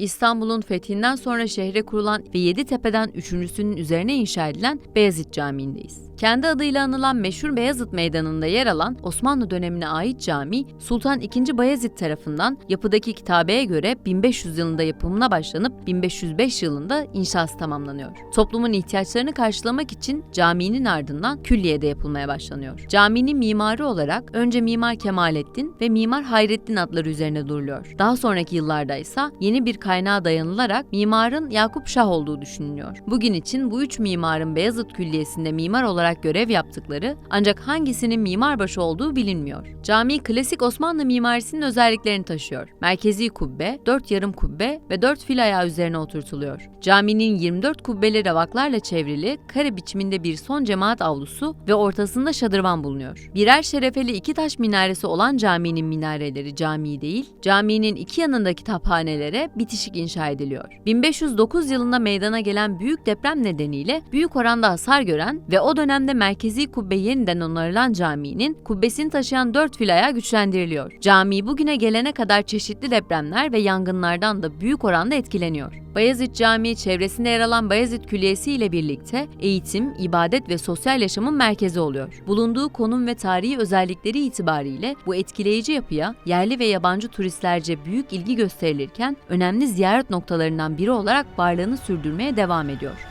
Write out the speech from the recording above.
İstanbul'un fethinden sonra şehre kurulan ve Yeditepe'den üçüncüsünün üzerine inşa edilen Beyazıt Camii'ndeyiz. Kendi adıyla anılan meşhur Beyazıt Meydanı'nda yer alan Osmanlı dönemine ait cami, Sultan II. Bayezid tarafından yapıdaki kitabeye göre 1500 yılında yapımına başlanıp 1505 yılında inşası tamamlanıyor. Toplumun ihtiyaçlarını karşılamak için caminin ardından külliye de yapılmaya başlanıyor. Caminin mimarı olarak önce Mimar Kemalettin ve Mimar Hayrettin adları üzerine duruluyor. Daha sonraki yıllarda ise yeni bir kaynağa dayanılarak mimarın Yakup Şah olduğu düşünülüyor. Bugün için bu üç mimarın Beyazıt Külliyesi'nde mimar olarak görev yaptıkları ancak hangisinin mimarbaşı olduğu bilinmiyor. Cami klasik Osmanlı mimarisinin özelliklerini taşıyor. Merkezi kubbe, dört yarım kubbe ve dört fil ayağı üzerine oturtuluyor. Caminin 24 kubbeli ravaklarla çevrili kare biçiminde bir son cemaat avlusu ve ortasında şadırvan bulunuyor. Birer şerefeli iki taş minaresi olan caminin minareleri cami değil, caminin iki yanındaki taphanelere bitişik inşa ediliyor. 1509 yılında meydana gelen büyük deprem nedeniyle büyük oranda hasar gören ve o dönemde merkezi kubbe yeniden onarılan caminin kubbesini taşıyan dört fil ayağı güçlendiriliyor. Cami bugüne gelene kadar çeşitli depremler ve yangınlardan da büyük oranda etkileniyor. Bayezid Camii çevresinde yer alan Bayezid Külliyesi ile birlikte eğitim, ibadet ve sosyal yaşamın merkezi oluyor. Bulunduğu konum ve tarihi özellikleri itibariyle bu etkileyici yapıya yerli ve yabancı turistlerce büyük ilgi gösterilirken önemli ziyaret noktalarından biri olarak varlığını sürdürmeye devam ediyor.